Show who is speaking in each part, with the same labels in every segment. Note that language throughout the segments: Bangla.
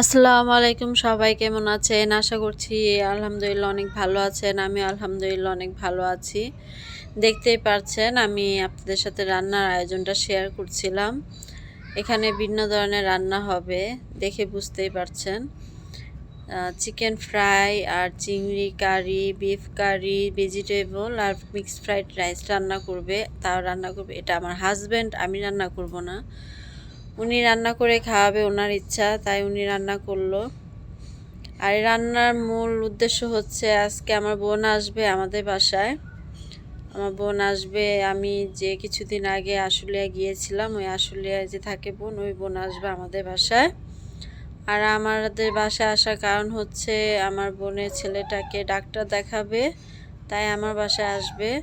Speaker 1: আসসালামু আলাইকুম সবাই, কেমন আছেন? আশা করছি আলহামদুলিল্লাহ অনেক ভালো আছেন। আমি আলহামদুলিল্লাহ অনেক ভালো আছি। দেখতেই পারছেন, আমি আপনাদের সাথে রান্নার আয়োজনটা শেয়ার করছিলাম। এখানে ভিন্ন ধরনের রান্না হবে, দেখে বুঝতেই পারছেন। চিকেন ফ্রাই আর চিংড়ি কারি বিফ কারি ভেজিটেবল আর মিক্সড ফ্রাইড রাইস রান্না করবে, তাও রান্না করবে। এটা আমার হাজব্যান্ড আমি রান্না করব না। উনি রান্না করে খাওয়াবে ওনার ইচ্ছা, তাই উনি রান্না করল। আর রান্নার মূল উদ্দেশ্য হচ্ছে, আজকে আমার বোন আসবে আমাদের বাসায়। আমার বোন আসবে, আমি যে কিছুদিন আগে আশুলিয়া গিয়েছিলাম, ওই আশুলিয়ায় যে থাকে বোন, ওই বোন আসবে আমাদের বাসায়। আর আমাদের বাসায় আসার কারণ হচ্ছে, আমার বোনের ছেলেটাকে ডাক্তার দেখাবে, তাই আমার বাসায় আসবে।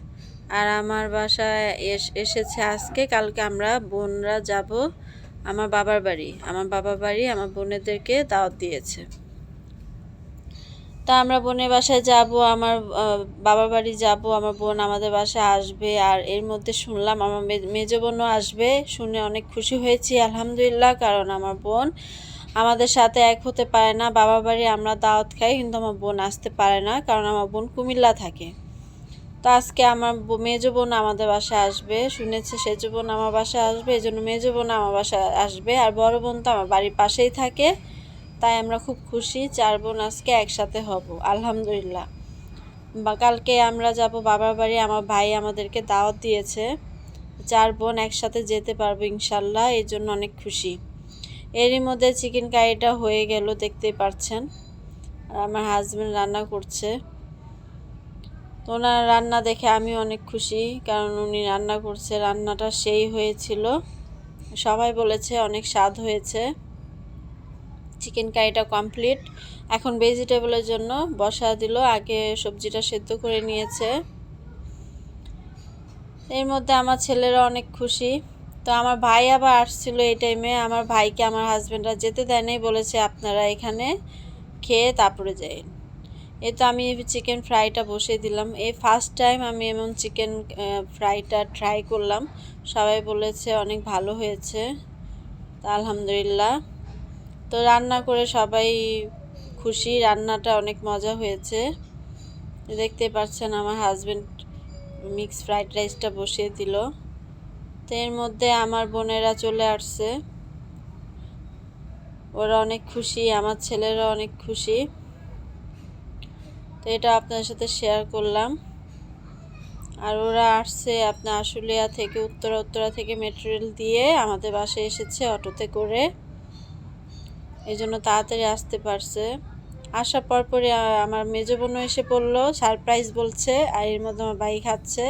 Speaker 1: আর আমার বাসায় এসেছে আজকে, কালকে আমরা বোনরা যাব। আমার বাবার বাড়ি। আমার বাবার বাড়ি আমার বোনেদেরকে দাওয়াত দিয়েছে। তা আমরা বোনের বাসায় যাব, আমার বাবার বাড়ি যাব, আমার বোন আমাদের বাসায় আসবে আর এর মধ্যে শুনলাম আমার মেজ বোনও আসবে। শুনে অনেক খুশি হয়েছি, আলহামদুলিল্লাহ, কারণ আমার বোন আমাদের সাথে এক হতে পারে না। বাবার বাড়ি আমরা দাওয়াত খাই, কিন্তু আমার বোন আসতে পারে না, কারণ আমার বোন কুমিল্লা থাকে। তো আজকে আমার মেজ বোন আমাদের বাসায় আসবে। শুনেছে সেজ বোন আমার বাসায় আসবে, এই জন্য মেজ বোন আমার বাসায় আসবে। আর বড় বোন তো আমার বাড়ির পাশেই থাকে। তাই আমরা খুব খুশি, চার বোন আজকে একসাথে হব, আলহামদুলিল্লাহ। বা কালকে আমরা যাব বাবার বাড়ি, আমার ভাই আমাদেরকে দাওয়াত দিয়েছে। চার বোন একসাথে যেতে পারব ইনশাল্লাহ, এই জন্য অনেক খুশি। এরই মধ্যে চিকেন কারিটা হয়ে গেল, দেখতেই পাচ্ছেন আর আমার হাজব্যান্ড রান্না করছে। তো ওনার রান্না দেখে আমি অনেক খুশি, কারণ উনি রান্না করছে, রান্নাটা সেই হয়েছিল। সবাই বলেছে অনেক স্বাদ হয়েছে। চিকেন কারিটা কমপ্লিট এখন ভেজিটেবলের জন্য বসা দিল, আগে সবজিটা সেদ্ধ করে নিয়েছে। এর মধ্যে আমার ছেলেরা অনেক খুশি। তো আমার ভাই আবার আসছিল এই টাইমে আমার ভাইকে আমার হাজব্যান্ডরা যেতে দেয়নি বলেছে আপনারা এখানে খেয়ে তারপরে যাই এই তো আমি চিকেন ফ্রাইটা বসিয়ে দিলাম। এই ফার্স্ট টাইম আমি এমন চিকেন ফ্রাইটা ট্রাই করলাম। সবাই বলেছে অনেক ভালো হয়েছে। তা আলহামদুলিল্লাহ। তো রান্না করে সবাই খুশি। রান্নাটা অনেক মজা হয়েছে। দেখতে পাচ্ছেন আমার হাজব্যান্ড মিক্স ফ্রাইড রাইসটা বসিয়ে দিল। তো এর মধ্যে আমার বোনেরা চলে আসছে। ওরা অনেক খুশি, আমার ছেলেরা অনেক খুশি। তো এটা আপনার সাথে শেয়ার করলাম। আর ওরা আসছে আপনার আশুলিয়া থেকে, উত্তরা উত্তরা থেকে মেটেরিয়াল দিয়ে আমাদের বাসায় এসেছে অটোতে করে। এই জন্য তাড়াতাড়ি আসতে পারছে। আসার পর পরে আমার মেজো বোনও এসে পড়ল সারপ্রাইজ বলছে, আর এর মধ্যে আমার বাইক খাচ্ছে।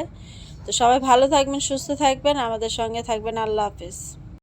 Speaker 1: তো সবাই ভালো থাকবেন, সুস্থ থাকবেন, আমাদের সঙ্গে থাকবেন। আল্লাহ হাফেজ।